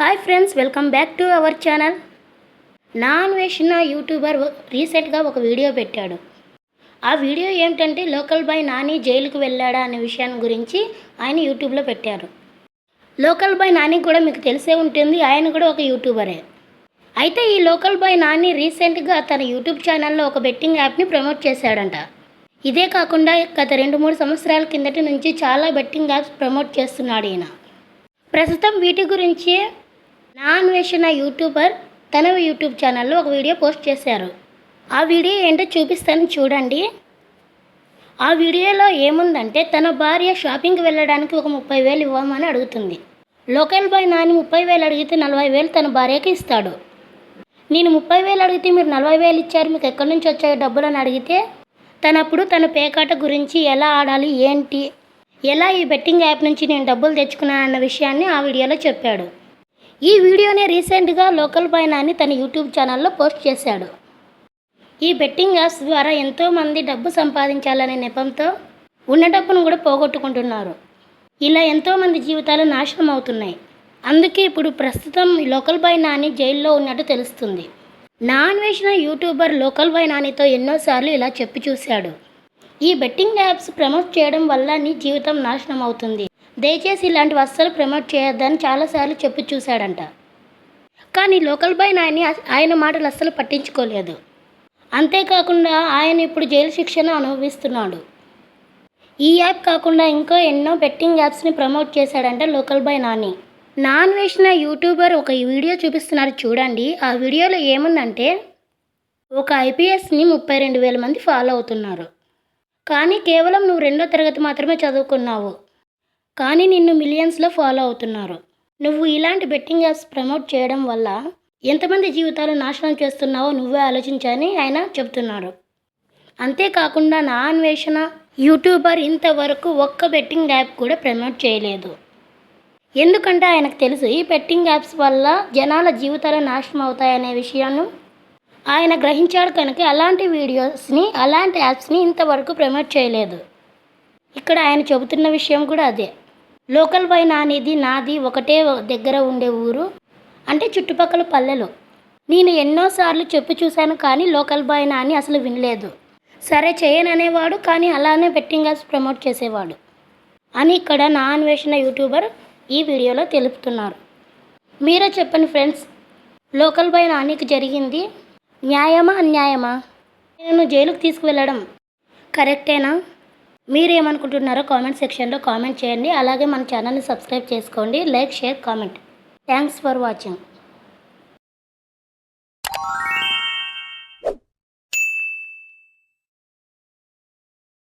Hi friends welcome back to our channel నా వేసిన YouTuber రీసెంట్గా ఒక వీడియో పెట్టాడు. ఆ వీడియో ఏమిటంటే లోకల్ బాయ్ నాని జైలుకు వెళ్ళాడా అనే విషయాన్ని గురించి ఆయన యూట్యూబ్లో పెట్టారు. లోకల్ బాయ్ నాని కూడా మీకు తెలిసే ఉంటుంది ఆయన కూడా ఒక యూట్యూబరే అయితే ఈ లోకల్ బాయ్ నాని రీసెంట్గా తన యూట్యూబ్ ఛానల్లో ఒక బెట్టింగ్ యాప్ని ప్రమోట్ చేశాడంట. ఇదే కాకుండా గత రెండు మూడు సంవత్సరాల కిందటి నుంచి చాలా బెట్టింగ్ యాప్స్ ప్రమోట్ చేస్తున్నాడు ఈయన. ప్రస్తుతం వీటి గురించి నా అన్వేషణ యూట్యూబర్ తన యూట్యూబ్ ఛానల్లో ఒక వీడియో పోస్ట్ చేశారు. ఆ వీడియో ఏంటో చూపిస్తాను చూడండి. ఆ వీడియోలో ఏముందంటే తన భార్య షాపింగ్కి వెళ్ళడానికి ఒక ముప్పై వేలు ఇవ్వమని అడుగుతుంది. లోకల్ బాయ్ నాని ముప్పై వేలు అడిగితే నలభై వేలు తన భార్యకి ఇస్తాడు. నేను ముప్పై వేలు అడిగితే మీరు నలభై వేలు ఇచ్చారు మీకు ఎక్కడి నుంచి వచ్చాయి డబ్బులు అని అడిగితే తనప్పుడు తన పేకాట గురించి ఎలా ఆడాలి ఏంటి ఎలా ఈ బెట్టింగ్ యాప్ నుంచి నేను డబ్బులు తెచ్చుకున్నాను అన్న విషయాన్ని ఆ వీడియోలో చెప్పాడు. ఈ వీడియోనే రీసెంట్గా లోకల్ పైన అని తన యూట్యూబ్ ఛానల్లో పోస్ట్ చేశాడు. ఈ బెట్టింగ్ యాప్స్ ద్వారా ఎంతోమంది డబ్బు సంపాదించాలనే నెపంతో ఉన్న డబ్బును కూడా పోగొట్టుకుంటున్నారు. ఇలా ఎంతోమంది జీవితాలు నాశనం అవుతున్నాయి. అందుకే ఇప్పుడు ప్రస్తుతం లోకల్ బాయ్ నాని జైల్లో ఉన్నట్టు తెలుస్తుంది. నా అన్వేషణ యూట్యూబర్ లోకల్ బాయ్ నానితో ఎన్నోసార్లు ఇలా చెప్పి చూశాడు. ఈ బెట్టింగ్ యాప్స్ ప్రమోట్ చేయడం వల్ల నీ జీవితం నాశనం అవుతుంది. దయచేసి ఇలాంటివి అస్సలు ప్రమోట్ చేయొద్దని చాలాసార్లు చెప్పి చూశాడంట. కానీ లోకల్ బాయ్ నాయని ఆయన మాటలు అస్సలు పట్టించుకోలేదు. అంతేకాకుండా ఆయన ఇప్పుడు జైలు శిక్షను అనుభవిస్తున్నాడు. ఈ యాప్ కాకుండా ఇంకో ఎన్నో బెట్టింగ్ యాప్స్ని ప్రమోట్ చేశాడంట లోకల్ బాయ్ నాని. నాన్ వేసిన యూట్యూబర్ ఒక వీడియో చూపిస్తున్నారు చూడండి. ఆ వీడియోలో ఏముందంటే ఒక ఐపీఎస్ని ముప్పై రెండు వేల మంది ఫాలో అవుతున్నారు. కానీ కేవలం నువ్వు రెండో తరగతి మాత్రమే చదువుకున్నావు. కానీ నిన్ను మిలియన్స్లో ఫాలో అవుతున్నారు. నువ్వు ఇలాంటి బెట్టింగ్ యాప్స్ ప్రమోట్ చేయడం వల్ల ఎంతమంది జీవితాలు నాశనం చేస్తున్నావో నువ్వే ఆలోచించని ఆయన చెబుతున్నారు. అంతేకాకుండా నా అన్వేషణ యూట్యూబర్ ఇంతవరకు ఒక్క బెట్టింగ్ యాప్ కూడా ప్రమోట్ చేయలేదు. ఎందుకంటే ఆయనకు తెలుసు ఈ బెట్టింగ్ యాప్స్ వల్ల జనాల జీవితాలు నాశనం అవుతాయనే విషయాన్ని. ఆయన గ్రహించాడు కనుక అలాంటి వీడియోస్ని అలాంటి యాప్స్ని ఇంతవరకు ప్రమోట్ చేయలేదు. ఇక్కడ ఆయన చెబుతున్న విషయం కూడా అదే. లోకల్ బై అనేది నాది ఒకటే దగ్గర ఉండే ఊరు. అంటే చుట్టుపక్కల పల్లెలు. నేను ఎన్నోసార్లు చెప్పి చూశాను కానీ లోకల్ బాయ్ నాని అసలు వినలేదు. సరే చేయను అనేవాడు కానీ అలానే బెట్టింగ్ యాప్స్ ప్రమోట్ చేసేవాడు. అని ఇక్కడ నా అన్వేషణ యూట్యూబర్ ఈ వీడియోలో తెలుపుతున్నారు. మీరే చెప్పండి ఫ్రెండ్స్ లోకల్ బాయ్ నానికి జరిగింది న్యాయమా అన్యాయమా? నేను జైలుకు తీసుకువెళ్ళడం కరెక్టేనా? మీరేమనుకుంటున్నారో కామెంట్ సెక్షన్లో కామెంట్ చేయండి. అలాగే మన ఛానల్ని సబ్స్క్రైబ్ చేసుకోండి. Like share comment thanks for watching